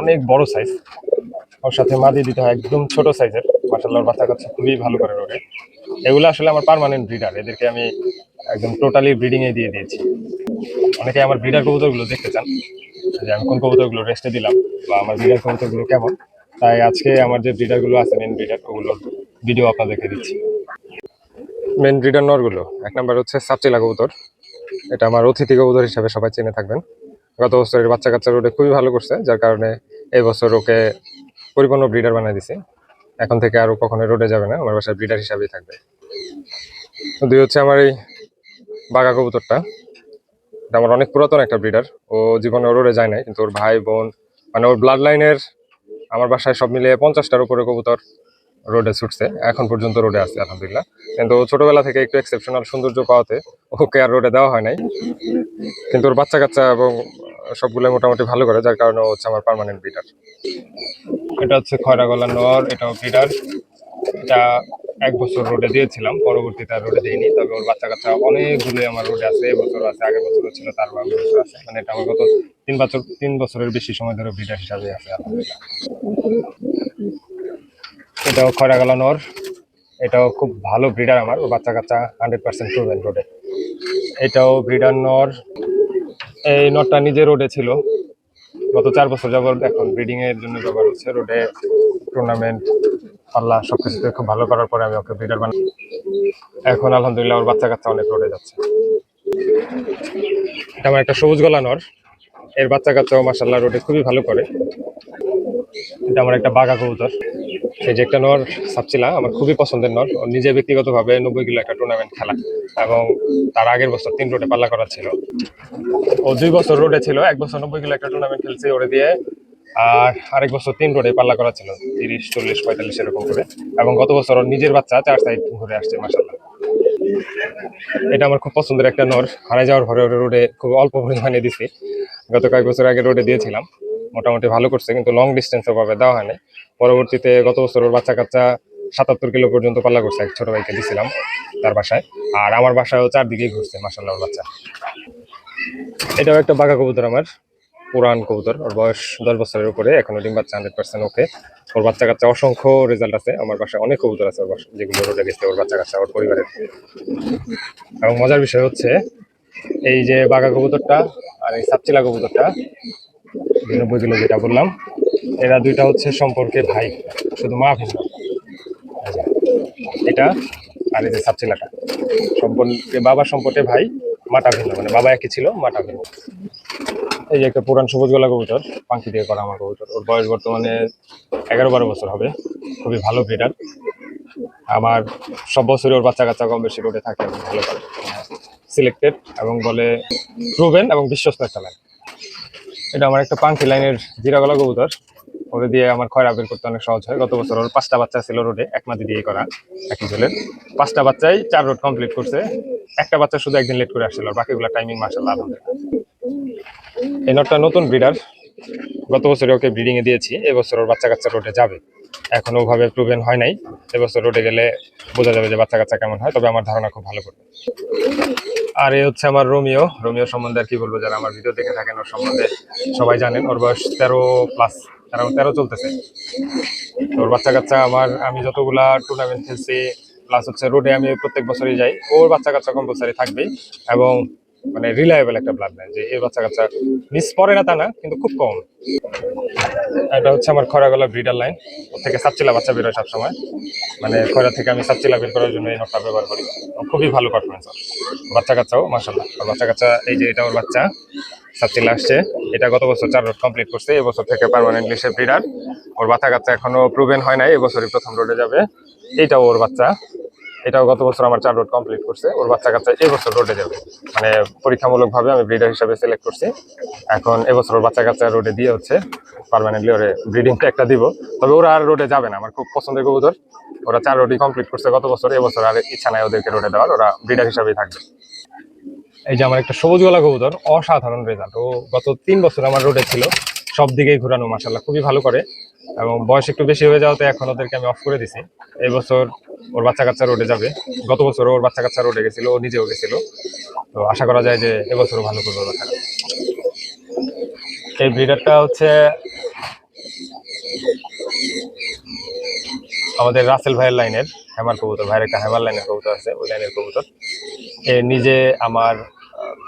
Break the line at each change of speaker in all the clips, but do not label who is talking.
অনেক বড় সাইজ ওর সাথে মাদি দিতে হয়, একদম ছোট সাইজের মাসাল্লাহ বাচ্চা কাচ্চা খুবই ভালো করে রোডে এগুলো আসলে আমার পার্মানেন্ট ব্রিডার এদেরকে আমি একদম টোটালি ব্রিডিং এ দিয়ে দিয়েছি। অনেকে আমার ব্রিডার কবুতরগুলো দেখতে চান, যে আমি কোন কবুতরগুলো রেস্টে দিলাম, বা আমার ব্রিডার কবুতরগুলো কেমন। তাই আজকে আমার যে ব্রিডারগুলো আছে মেন ব্রিডার ওগুলো ভিডিও আপনাদেরকে দিচ্ছি। মেন ব্রিডার নরগুলো, এক নাম্বার হচ্ছে সাপচিলা কবুতর। এটা আমার অতিথি কবুতর হিসাবে সবাই চেনে থাকবেন। গত বছরের বাচ্চা কাচ্চা রোডে খুবই ভালো করছে, যার কারণে এই বছর ওকে পরিপূর্ণ ব্রিডার বানিয়ে দিছি। এখন থেকে আর ও কখনো রোডে যাবে না, আমার বাসায় ব্রিডার হিসাবেই থাকবে। দুই হচ্ছে আমার এই বাঘা কবুতরটা। এটা আমার অনেক পুরাতন একটা ব্রিডার ও জীবনে রোডে যায় নাই, কিন্তু ওর ভাই, বোন মানে ওর ব্লাড লাইনের আমার বাসায় সব মিলিয়ে পঞ্চাশটার উপরে কবুতর রোডে ছুটছে, এখন পর্যন্ত রোডে আছে, আলহামদুলিল্লাহ। কিন্তু ছোটবেলা থেকে একটু এক্সেপশনাল সৌন্দর্য পাওয়াতে ওকে আর রোডে দেওয়া হয় নাই। কিন্তু ওর বাচ্চা কাচ্চা এবং সবগুলো মোটামুটি ভালো করে, যার কারণে হচ্ছে আমার পার্মানেন্ট ব্রিডার এটা হচ্ছে খয়রা গলা নর এটাও ব্রিডার এটা এক বছর রোডে দিয়েছিলাম, পরবর্তীতে আর রোডে দিইনি, তবে ওর বাচ্চা কাচ্চা অনেকগুলো আমার রোডে আছে এবছর আছে, আগের বছরও ছিল তার বছর আছে। মানে এটা আমার গত তিন বছর, তিন বছরের বেশি সময় ধরে ব্রিডার হিসাবে আছে এটাও খয়রা গলা নর এটাও খুব ভালো ব্রিডার আমার ওর বাচ্চা কাচ্চা হান্ড্রেড পার্সেন্ট প্রুভেন রোডে এটাও ব্রিডার নর এই নটটা নিজে রোডে ছিল। গত চার বছর যাবত এখন ব্রিডিং এর জন্য ব্যবহার হচ্ছে। রোডে টুর্নামেন্ট পাল্লা সবকিছুতে খুব ভালো করার পরে আমি ওকে ব্রিডার বানাই। এখন আলহামদুলিল্লাহ ওর বাচ্চা কাচ্চা অনেক রোডে যাচ্ছে। এটা আমার একটা সবুজ গলা নর। এর বাচ্চা কাচ্চাও মাসাল্লাহ রোডে খুবই ভালো করে। এটা আমার একটা বাঘা কবুতর। সেই যে একটা নর সাপচিলা আমার খুবই পছন্দের নর। নিজে ব্যক্তিগতভাবে নব্বই কিলো একটা টুর্নামেন্ট খেলা। এবং তার আগের বছর তিন রোডে পাল্লা করা ছিল। ও দুই বছর রোডে ছিল, এক বছর নব্বই কিলো একটা টুর্নামেন্ট খেলছে ওরে দিয়ে, আর আরেক বছর তিন রোডে পাল্লা করা ছিল, তিরিশ, চল্লিশ, পঁয়তাল্লিশ এরকম করে। এবং গত বছর ওর নিজের বাচ্চা চার সাইড ঘুরে আসছে মাসাল্লাহ এটা আমার খুব পছন্দের একটা নর। হারাই যাওয়ার ঘরে রোডে খুব অল্প পরিমাণে দিছি। গত কয়েক বছর আগে রোডে দিয়েছিলাম। মোটামুটি ভালো করছে, কিন্তু লং ডিস্টেন্স ওভাবে দেওয়া হয়নি পরবর্তীতে গত বছর ওর বাচ্চা কাচ্চা সাতাত্তর কিলো পর্যন্ত পাল্লা করছে, এক ছোট ভাইকে দিছিলাম তার বাসায়। আর আমার বাসায়ও চারদিকেই ঘুরছে মাসাল্লাহ বাচ্চা। এটাও একটা বাঘা কবুতর আমার, পুরান কবুতর। ওর বয়স দশ বছরের উপরে, এখনও ডিম বাচ্চা হান্ড্রেড পার্সেন্ট ওকে ওর বাচ্চা কাচ্চা অসংখ্য রেজাল্ট আছে, আমার বাসায় অনেক কবুতর আছে ওর বাসায়, যেগুলো রোডে গেছে ওর বাচ্চা কাচ্চা ওর পরিবারের। এবং মজার বিষয় হচ্ছে, এই যে বাঘা কবুতরটা আর এই সাপচিলা কবুতরটা নিরানব্বই কিলো যেটা বললাম, এরা দুইটা হচ্ছে সম্পর্কে ভাই, শুধু মা ভিন্ন। এটা আর এই যে সাপচিলাটা, সম্পর্কে বাবার সম্পর্কে ভাই, মাটা ভিন্ন মানে বাবা একই ছিল, মাটা ভিন্ন। এই যে একটা পুরান সবুজ গলা কবুতর পাঙ্কি দিয়ে করা আমার কবুতর, ওর বয়স বর্তমানে এগারো বারো বছর হবে, খুবই ভালো ব্রিডার। আমার সব বছরই ওর বাচ্চা কাচ্চা কম বেশি রোডে থাকে, ভালো করে। সিলেক্টেড এবং বলে প্রুভেন এবং বিশ্বস্ত একটা লাইন এটা আমার একটা পাঙ্কি লাইনের জিরাগলা কবুতর। ওরে দিয়ে আমার খয়রা বের করতে অনেক সহজ হয়। গত বছর ওর পাঁচটা বাচ্চা ছিল রোডে এক মাদি দিয়ে করা একই জলের। পাঁচটা বাচ্চাই চার রোড কমপ্লিট করছে। একটা বাচ্চা শুধু একদিন লেট করে আসছিল বাকিগুলো টাইমিং মাসাল্লাহ আলহামদুলিল্লাহ। এই নটটা নতুন ব্রিডার গত বছরে ওকে ব্রিডিংয়ে দিয়েছি, এবছর ওর বাচ্চা কাচ্চা রোডে যাবে। এখনও ওভাবে প্রুভেন হয় নাই। এবছর রোডে গেলে বোঝা যাবে যে বাচ্চা কাচ্চা কেমন হয়, তবে আমার ধারণা খুব ভালো করবে। আর এ হচ্ছে আমার রোমিও। রোমিও সম্বন্ধে আর কি বলব যারা আমার ভিডিও দেখে থাকেন ওর সম্বন্ধে সবাই জানেন, ওর বয়স তেরো প্লাস তেরো তেরো চলতেছে। ওর বাচ্চা কাচ্চা আমার, আমি যতগুলা টুর্নামেন্ট খেলছি প্লাস হচ্ছে রোডে আমি প্রত্যেক বছরই যাই, ওর বাচ্চা কাচ্চা কম্পালসারি থাকবেই। এবং মানে রিলায়েবল একটা ব্লাড লাইন যে এই বাচ্চা কাচ্চা মিস করে না তা না, কিন্তু খুব কম। এটা হচ্ছে আমার খরা গলা ব্রিডার লাইন ওর থেকে সাপচিলা বাচ্চা বেরোয় সবসময়। মানে খরা থেকে আমি সাপচিলা বের করার জন্য এই নটটা ব্যবহার করি। খুবই ভালো পারফরমেন্স বাচ্চা কাচ্চাও মাসাল্লাহ ওর বাচ্চা কাচ্চা এই যে এটা ওর বাচ্চা সাপচিলা আসছে। এটা গত বছর চার রোড কমপ্লিট করছে এবছর থেকে পার্মানেন্টলি সে ব্রিডার ওর বাচ্চা কাচ্চা এখনও প্রুভেন হয় নাই এবছরই প্রথম রোডে যাবে। এইটাও ওর বাচ্চা। এটাও গত বছর আমার চার রোড কমপ্লিট করছে। ওর বাচ্চা কাচ্চা এবছর রোডে যাবে। মানে পরীক্ষামূলক ভাবে আমি ব্রিডার হিসাবে সিলেক্ট করছি। এখন এবছর ওর বাচ্চা কাচ্চা রোডে দিয়ে হচ্ছে পারমানেন্টলি ওরে ব্রিডিংটা একটা দিব। তবে ওরা আর রোডে যাবে না। আমার খুব পছন্দের কবুতর। ওরা চার রোডই কমপ্লিট করছে গত বছর। এবছর আর ইচ্ছা নাই ওদেরকে রোডে দেওয়ার। ওরা ব্রিডার হিসাবেই থাকবে। এই যে আমার একটা সবুজ গলা কবুতর, অসাধারণ রেজাল্ট ও গত তিন বছর আমার রোডে ছিল। সব দিকেই ঘোরানো মাসাল্লাহ খুবই ভালো করে। এবং বয়স একটু বেশি হয়ে যাওয়াতে এখন ওদেরকে আমি অফ করে দিছি। এই বছর ওর বাচ্চা কাচ্চা রোডে যাবে। গত বছর ওর বাচ্চা কাচ্চা রোডে গেছিল, ও নিজেও গেছিল। তো আশা করা যায় যে এবছরও ভালো করবে বাচ্চা এই ব্রিডারটা হচ্ছে আমাদের রাসেল ভাইয়ের লাইনের হেমার কবুতর। ভাইয়ের একটা হেমার লাইনের কবুতর আছে, ওই লাইনের কবুতর। এ নিজে আমার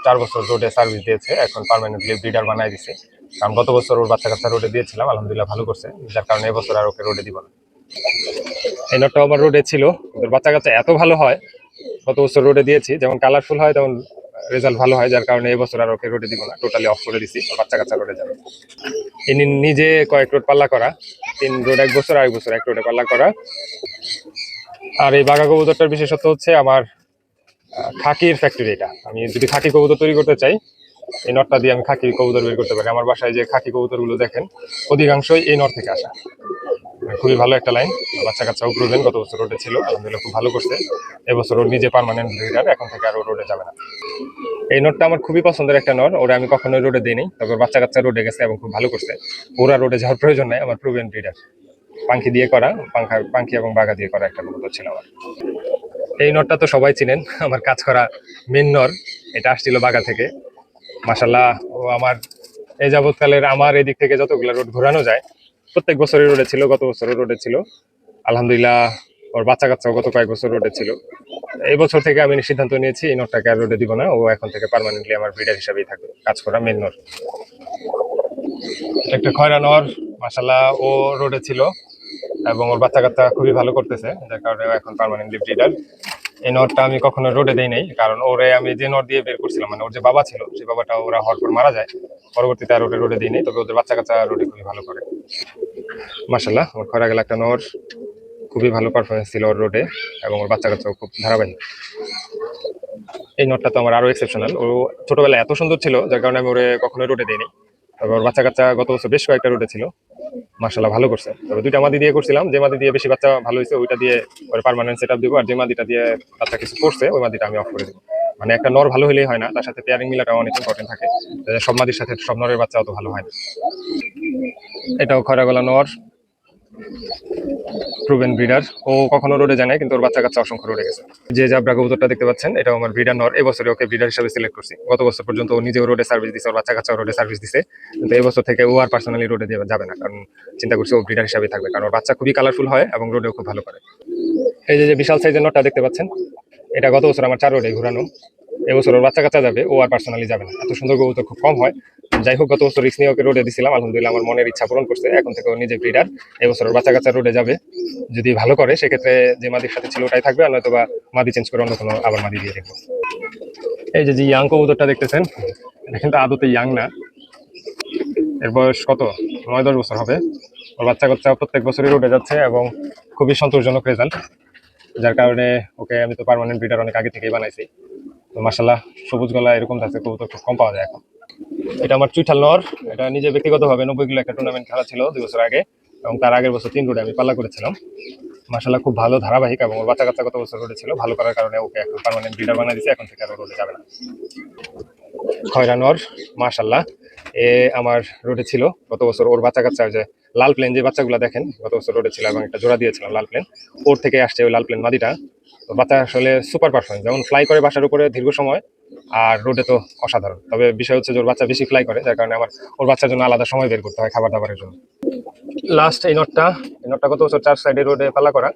চার বছর রোডে সার্ভিস দিয়েছে, এখন পার্মানেন্টলি ব্রিডার বানাই দিছে। কারণ গত বছর ওর বাচ্চা কাচ্চা রোডে দিয়েছিলাম, আলহামদুলিল্লাহ ভালো করছে। যার কারণে এবছর আর ওকে রোডে দিব না। এই নটটা আমার রোডে ছিল। ওদের বাচ্চা কাচ্চা এত ভালো হয়, গত বছর রোডে দিয়েছি। যেমন কালারফুল হয়, তেমন রেজাল্ট ভালো হয়, যার কারণে এবছর আর ওকে রোডে দিব না। টোটালি অফ করে দিছি বাচ্চা কাচ্চা রোডে যাবে। ইনি নিজে কয়েক রোড পাল্লা করা, তিন রোড এক বছর, আরেক বছর এক রোডে পাল্লা করা। আর এই বাঘা কবুতরটার বিশেষত্ব হচ্ছে আমার খাকির ফ্যাক্টরি এটা আমি যদি খাকি কবুতর তৈরি করতে চাই এই নটটা দিয়ে আমি খাকি কবুতর বের করতে পারি। আমার বাসায় যে খাকি কবুতরগুলো দেখেন, অধিকাংশই এই নট থেকে আসা। খুবই ভালো একটা লাইন বাচ্চা কাচ্চাও প্রয়োজন গত বছর রোডে ছিল, আলহামদুলিল্লাহ খুব ভালো করছে। এবছর ওর নিজে পার্মানেন্ট লিডার এখন থেকে আর রোডে যাবে না। এই নটটা আমার খুবই পছন্দের একটা নট ওরা আমি কখনোই রোডে দিইনি। তবে বাচ্চা কাচ্চা রোডে গেছে এবং খুব ভালো করছে। ওরা রোডে যাওয়ার প্রয়োজন নাই, আমার প্রুভেন ব্রিডার পাঙ্খি দিয়ে করা পাঙ্খা পাঙ্খি এবং বাঘা দিয়ে করা একটা কবুতর ছিল আমার। এই নটটা তো সবাই চিনেন, আমার কাজ করা মেন নর, এটা আসছিল বাগা থেকে। মাসাল্লাহ ও আমার এই যাবৎকালের আমার এদিক থেকে যতগুলো রোড ঘোরানো যায়, প্রত্যেক বছরের রোডে ছিল, গত বছরের রোডে ছিল। আলহামদুলিল্লাহ, ওর বাচ্চা কাচ্চাও গত কয়েক বছর রোডে ছিল। এই বছর থেকে আমি সিদ্ধান্ত নিয়েছি, এই নটটাকে আর রোডে দিব না, ও এখন থেকে পার্মানেন্টলি আমার ব্রিডার হিসাবেই থাকবে, কাজ করা মেন নর এটা একটা খয়রা নর মাসাল্লাহ ও রোডে ছিল এবং ওর বাচ্চা কাচ্চা খুবই ভালো করতেছে, যার কারণে এখন পার্মানেন্টলি ব্রিডার এই নটটা আমি কখনো রোডে দেই নাই, কারণ ওরে আমি যে নট দিয়ে বের করছিলাম মানে ওর যে বাবা ছিল সেই বাবাটা ওরা হওয়ার পর মারা যায়। পরবর্তীতে আর ওটা রোডে দিই নাই, তবে ওদের বাচ্চা কাচ্চা রোডে খুবই ভালো করে। মাসাল্লাহ ওর খরা গেল একটা নর খুবই ভালো পারফরমেন্স ছিল ওর রোডে এবং ওর বাচ্চা কাচ্চাও খুব ধারাবাহিক। এই নটটা তো আমার আরও এক্সেপশনাল ও ছোটবেলায় এত সুন্দর ছিল, যার কারণে আমি ওরে কখনোই রোডে দিইনি তবে ওর বাচ্চা কাচ্চা গত বছর বেশ কয়েকটা রোডে ছিল। মার্শাল্লাহ ভালো করছে। তবে দুইটা মাদি দিয়ে করছিলাম, যে মাদি দিয়ে বেশি বাচ্চা ভালো হয়েছে, ওইটা দিয়ে ওর পারমানেন্ট সেট আপ দিব, আর যে মাদিটা দিয়ে বাচ্চা কিছু করছে, ওই মাদিটা আমি অফ করে দেবো। মানে একটা নর ভালো হলেই হয় না, তার সাথে পেয়ারিং মিলাটা অনেক ইম্পর্টেন্ট থাকে। সব মাদির সাথে, সব নরের বাচ্চা অত ভালো হয় না। এটাও খরা গলা নর। প্রুভেন ব্রিডার ও কখনো রোডে যায় না কিন্তু ওর বাচ্চা কাচ্চা অসংখ্য রোডে গেছে। যে জাবরা কবুতরটা দেখতে পাচ্ছেন এটা আমার ব্রিডার নর। এবছরে ওকে ব্রিডার হিসাবে সিলেক্ট করছি। গত বছর পর্যন্ত ও নিজেও রোডে সার্ভিস দিছে, ওর বাচ্চা কাচ্চা রোডে সার্ভিস দিছে। কিন্তু এবছর থেকে ও আর পার্সোনালি রোডে যাবে না, কারণ চিন্তা করছি ও ব্রিডার হিসাবে থাকবে, কারণ ওর বাচ্চা খুবই কালারফুল হয় এবং রোডেও খুব ভালো করে। এই যে বিশাল সাইজের নটটা দেখতে পাচ্ছেন, এটা গত বছর আমার চার রোডে ঘুরানো। এবছর ওর বাচ্চা কাচ্চা যাবে, ও আর পার্সোনালি যাবে না। এত সুন্দর কবুতর খুব কম হয়। যাই হোক, গত বছর রিক্স নিয়ে ওকে রোডে দিছিলাম, আলহামদুলিল্লাহ আমার মনের ইচ্ছা পূরণ করছে। এখন থেকে নিজে ব্রিডার এবছর বাচ্চা কাচ্চা রোডে যাবে। যদি ভালো করে, সেক্ষেত্রে যে মাদির সাথে ছিল ওটাই থাকবে, আর নয়তো বা মাদি চেঞ্জ করে অন্য কোনো আবার মাদি দিয়ে রেখো এই যে যে ইয়াং কবুতরটা দেখতেছেন, এটা কিন্তু আদতে ইয়াং না। এর বয়স কত? নয়, দশ বছর হবে। ওর বাচ্চা কাচ্চা প্রত্যেক বছরই রোডে যাচ্ছে এবং খুবই সন্তোষজনক রেজাল্ট যার কারণে ওকে আমি তো পার্মানেন্ট ব্রিডার অনেক আগে থেকেই বানাইছি। তো মাসাল্লাহ সবুজ গলা এরকম থাকছে কবুতর খুব কম পাওয়া যায় এখন। এটা আমার চুইঠাল নর। এটা নিজে ব্যক্তিগতভাবে নব্বই কিলো একটা টুর্নামেন্ট খেলা ছিল দুই বছর আগে, এবং তার আগের বছর তিন রোডে আমি পাল্লা করেছিলাম। মার্শাল্লাহ খুব ভালো ধারাবাহিক এবং ওর বাচ্চা কাচ্চা গত বছর রোডে ছিল, ভালো করার কারণে ওকে এখন পার্মানেন্ট ব্রিডার বানিয়ে দিয়েছে, এখন থেকে আর রোডে যাবে না। খয়রা নর মাশাল্লাহ এ আমার রোডে ছিল, গত বছর ওর বাচ্চা কাচ্চা যে লাল প্লেন যে বাচ্চাগুলো দেখেন, গত বছর রোডে ছিল এবং একটা জোড়া দিয়েছিলাম লাল প্লেন ওর থেকে আসছে ওই লাল প্লেন মাদিটা। তো বাচ্চা আসলে সুপার পারফরমেন্স যেমন ফ্লাই করে বাসার উপরে দীর্ঘ সময়, আর রোডে তো অসাধারণ। তবে বিষয় হচ্ছে যে ওর বাচ্চা বেশি ফ্লাই করে, যার কারণে আমার ওর বাচ্চার জন্য আলাদা সময় বের করতে হয় খাবার দাবারের জন্য। লাস্ট এই নটটা এই নটটা গত বছর চার সাইডে রোডে পালা করা।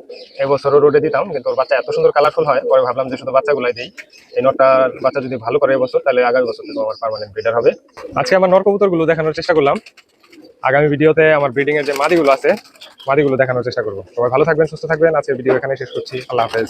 এবছরও রোডে দিতাম, কিন্তু ওর বাচ্চা এত সুন্দর কালারফুল হয়, পরে ভাবলাম যে শুধু বাচ্চাগুলাই দিই। এই নটটা বাচ্চা যদি ভালো করে এবছর তাহলে আগামী বছর থেকে আমার পার্মানেন্ট ব্রিডার হবে। আজকে আমার নর কবুতরগুলো দেখানোর চেষ্টা করলাম। আগামী ভিডিওতে আমার ব্রিডিং এর যে মাদিগুলো আছে মাদিগুলো দেখানোর চেষ্টা করব। সবাই ভালো থাকবেন, সুস্থ থাকবেন। আজকের ভিডিও এখানে শেষ করছি। আল্লাহ হাফেজ।